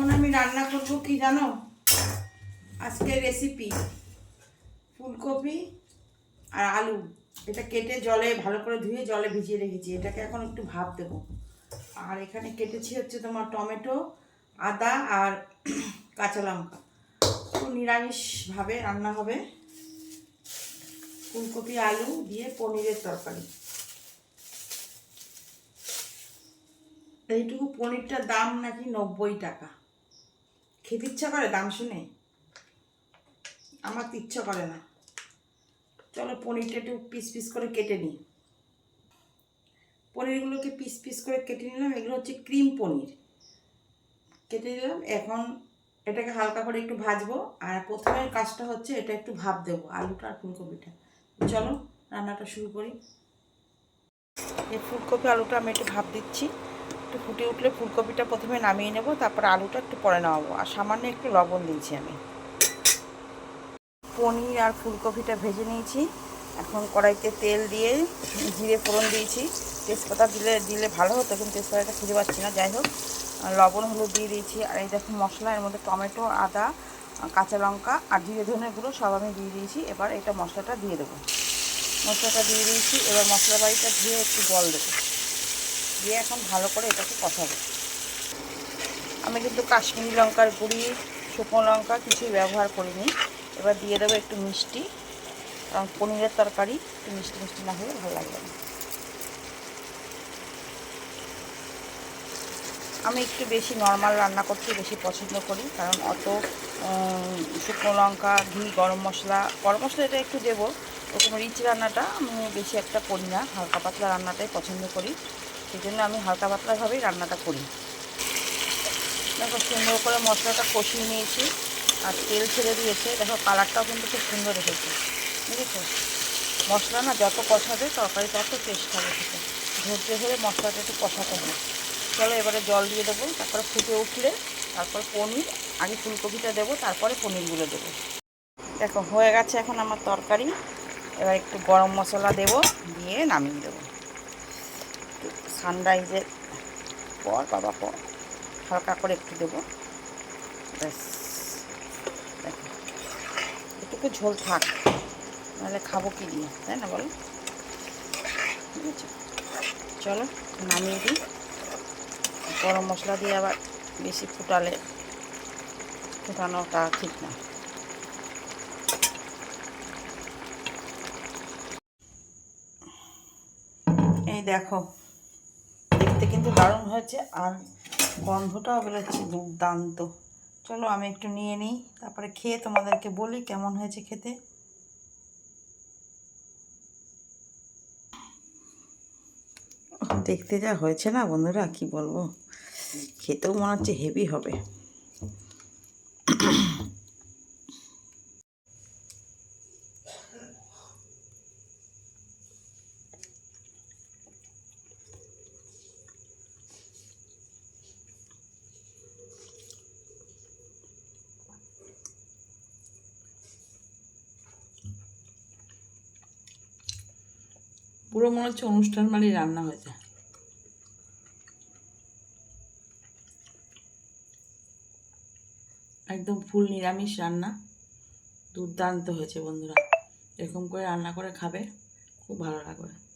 এখন আমি রান্না করব কি জানো? আজকে রেসিপি ফুলকপি আর আলু। এটা কেটে জলে, ভালো করে ধুয়ে জলে ভিজিয়ে রেখেছি। এটাকে এখন একটু ভাপ দেবো। আর এখানে কেটেছি হচ্ছে তোমার টমেটো, আদা আর কাঁচা লঙ্কা। নিরামিষভাবে রান্না হবে। ফুলকপি, আলু দিয়ে পনিরের তরকারি। এইটুকু পনিরটার দাম নাকি নব্বই টাকা। খেতে ইচ্ছা করে, দাম শুনে? আমার তো ইচ্ছা করে না। চলো পনিরটা একটু পিস পিস করে কেটে নিই। পনিরগুলোকে পিস পিস করে কেটে নিলাম। এগুলো হচ্ছে ক্রিম পনির। কেটে নিলাম। এখন এটাকে হালকা করে একটু ভাজবো। আর প্রথমের কাজটা হচ্ছে এটা একটু ভাপ দেবো, আলুটা আর ফুলকপিটা। চলো রান্নাটা শুরু করি। এই ফুলকপি, আলুটা আমি একটু ভাপ দিচ্ছি। একটু ফুটে উঠলে ফুলকপিটা প্রথমে নামিয়ে নেব, তারপর আলুটা একটু পরে নামাবো। আর সামান্য একটু লবণ দিয়েছি আমি। পনির আর ফুলকপিটা ভেজে নিয়েছি। এখন কড়াইতে তেল দিয়ে জিরে ফোড়ন দিয়েছি। তেজপাতা দিলে দিলে ভালো হতো, কিন্তু তেজপাতাটা খুঁজে পাচ্ছি না। যাই হোক, লবণ, হলুদ দিয়ে দিয়েছি। আর এই দেখো মশলা, এর মধ্যে টমেটো, আদা, কাঁচা লঙ্কা আর জিরে ধনের গুঁড়ো সব আমি দিয়ে দিয়েছি। এবার এটা মশলাটা দিয়ে দেবো। মশলাটা দিয়ে দিয়েছি। এবার মশলা বাড়িটা ধুয়ে একটু জল দেবো। দিয়ে এখন ভালো করে এটাকে কষাবো। আমি কিন্তু কাশ্মীরি লঙ্কার গুঁড়ি, শুকনো লঙ্কা কিছুই ব্যবহার করিনি। এবার দিয়ে দেবো একটু মিষ্টি, কারণ পনিরের তরকারি একটু মিষ্টি মিষ্টি না হলে ভালো লাগবে না। আমি একটু বেশি নর্মাল রান্না করতে বেশি পছন্দ করি, কারণ অত শুকনো লঙ্কা, ঘি, গরম মশলা গরম মশলা এটা একটু দেবো। ওরকম রিচ রান্নাটা আমি বেশি একটা করি না, হালকা পাতলা রান্নাটাই পছন্দ করি। সেই জন্য আমি হালকা পাতলাভাবেই রান্নাটা করি। দেখো সুন্দর করে মশলাটা কষিয়ে নিয়েছি আর তেল ছেড়ে দিয়েছে। দেখো কালারটাও কিন্তু খুব সুন্দর এসেছে। বুঝেছ? মশলা না যত কষাবে তরকারি তত টেস্ট হবে খেতে। ধৈর্য ধরে মশলাটা একটু কষাতে হবে। চলো এবারে জল দিয়ে দেবো, তারপরে ফুটে উঠলে তারপর পনির, আগে ফুলকপিটা দেবো, তারপরে পনিরগুলো দেবো। দেখো, হয়ে গেছে এখন আমার তরকারি। এবার একটু গরম মশলা দেবো, দিয়ে নামিয়ে দেবো। সানরাইজের পর বাবা পর। হালকা করে একটু দেবো। ব্যাস দেখো। এটুকু ঝোল থাক নাহলে খাব কি দিয়ে তাই না বলো? ঠিক আছে। চলো নামিয়ে দিই। গরম মশলা দিয়ে আবার বেশি ফুটালে ফুটানোটা ঠিক না। এই দেখো দেখতে কিন্তু দারুণ হয়েছে আর গন্ধটাও বেরোচ্ছে দুর্দান্ত। চলো আমি একটু নিয়ে নিই, তারপরে খেয়ে তোমাদেরকে বলি কেমন হয়েছে খেতে। দেখতে যা হয়েছে না বন্ধুরা, কি বলব? খেতেও মনে হচ্ছে হেভি হবে। পুরো মনে হচ্ছে অনুষ্ঠান বাড়ি রান্না হয়েছে। একদম ফুল নিরামিষ রান্না। দুর্দান্ত হয়েছে বন্ধুরা। এরকম করে রান্না করে খাবে, খুব ভালো লাগবে।